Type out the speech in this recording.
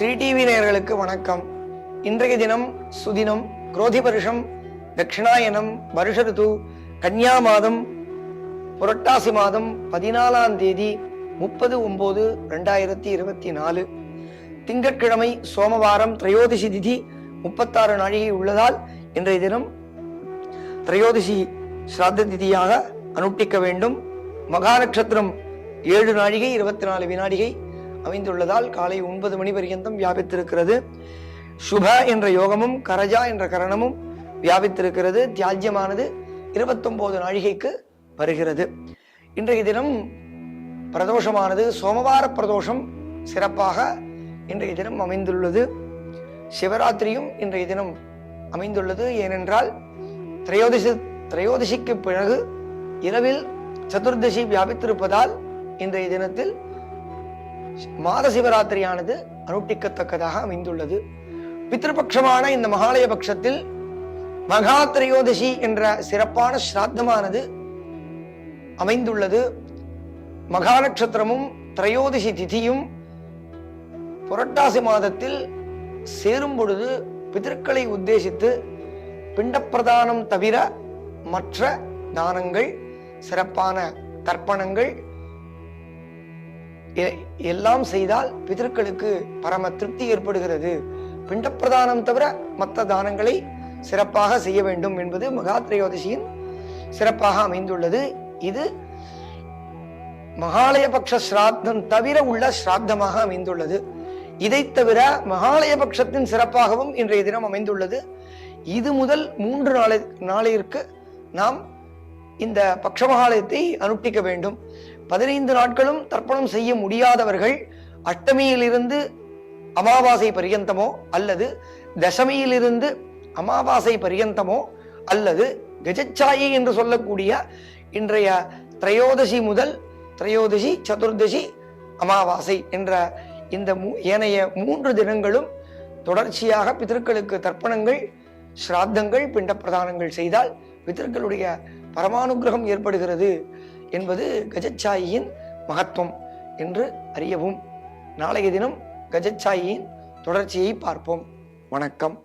Sri TV நேயர்களுக்கு வணக்கம். இன்றைய தினம் சுதினம் குரோதி வருஷம் தட்சிணாயனம் வருஷ ரித்து கன்னியா மாதம் புரட்டாசி மாதம் பதினாலாம் தேதி முப்பது ஒன்பது ரெண்டாயிரத்தி இருபத்தி நாலு. திங்கட்கிழமை சோமவாரம் திரையோதிசி திதி முப்பத்தாறு நாழிகை உள்ளதால் இன்றைய தினம் திரையோதிசி ஸ்ராத்த திதியாக அனுஷ்டிக்க வேண்டும். மகா நட்சத்திரம் ஏழு நாழிகை இருபத்தி நாலு வினாடிகை அமைந்துள்ளதால் காலை ஒன்பது மணி பர்யந்தம் வியாபித்திருக்கிறது. சுப என்ற யோகமும் கரஜா என்ற கரணமும் வியாபித்திருக்கிறது. தியாஜ்யமானது இருபத்தொன்பது நாழிகைக்கு வருகிறது. இன்றைய தினம் பிரதோஷமானது சோமவார பிரதோஷம் சிறப்பாக இன்றைய தினம் அமைந்துள்ளது. சிவராத்திரியும் இன்றைய தினம் அமைந்துள்ளது. ஏனென்றால் திரையோதிசி திரையோதிசிக்கு பிறகு இரவில் சதுர்தசி வியாபித்திருப்பதால் இன்றைய தினத்தில் மாத சிவராத்திரியானது அனுஷ்டிக்கத்தக்கதாக அமைந்துள்ளது. பித்ருபக்ஷமான இந்த மகாலய பட்சத்தில் மகா திரையோதசி என்ற சிறப்பான ஸ்ராத்தமானது அமைந்துள்ளது. மகா நட்சத்திரமும் திரையோதசி திதியும் புரட்டாசி மாதத்தில் சேரும் பொழுது பிதற்களை உத்தேசித்து பிண்டப்பிரதானம் தவிர மற்ற தானங்கள் சிறப்பான தர்ப்பணங்கள் எல்லாம் செய்தால் பிதர்களுக்கு பரம திருப்தி ஏற்படுகிறது. பிண்டப்பிரதானம் தவிர மற்ற தானங்களை சிறப்பாக செய்ய வேண்டும் என்பது மகா திரையோதசியின் சிறப்பாக அமைந்துள்ளது. இது மகாலயபக்ஷ ஸ்ராத்தம் தவிர உள்ள ஸ்ராத்தமாக அமைந்துள்ளது. இதை தவிர மகாலயபக்ஷத்தின் சிறப்பாகவும் இன்றைய தினம் அமைந்துள்ளது. இது முதல் மூன்று நாளை நாளிற்கு நாம் இந்த பக்ஷமகாலயத்தை அனுஷ்டிக்க வேண்டும். பதினைந்து நாட்களும் தர்ப்பணம் செய்ய முடியாதவர்கள் அஷ்டமியிலிருந்து அமாவாசை பரியந்தமோ அல்லது தசமியிலிருந்து அமாவாசை பரியந்தமோ அல்லது கஜச்சாயி என்று சொல்லக்கூடிய இன்றைய திரையோதசி முதல் திரையோதசி சதுர்தசி அமாவாசை என்ற இந்த ஏனைய மூன்று தினங்களும் தொடர்ச்சியாக பிதர்களுக்கு தர்ப்பணங்கள் ஸ்ராத்தங்கள் பிண்ட பிரதானங்கள் செய்தால் பிதர்களுடைய பரமானுகிரகம் ஏற்படுகிறது என்பது கஜச்சாயியின் மகத்துவம் என்று அறியவும். நாளைய தினம் கஜச்சாயியின் தொடர்ச்சியை பார்ப்போம். வணக்கம்.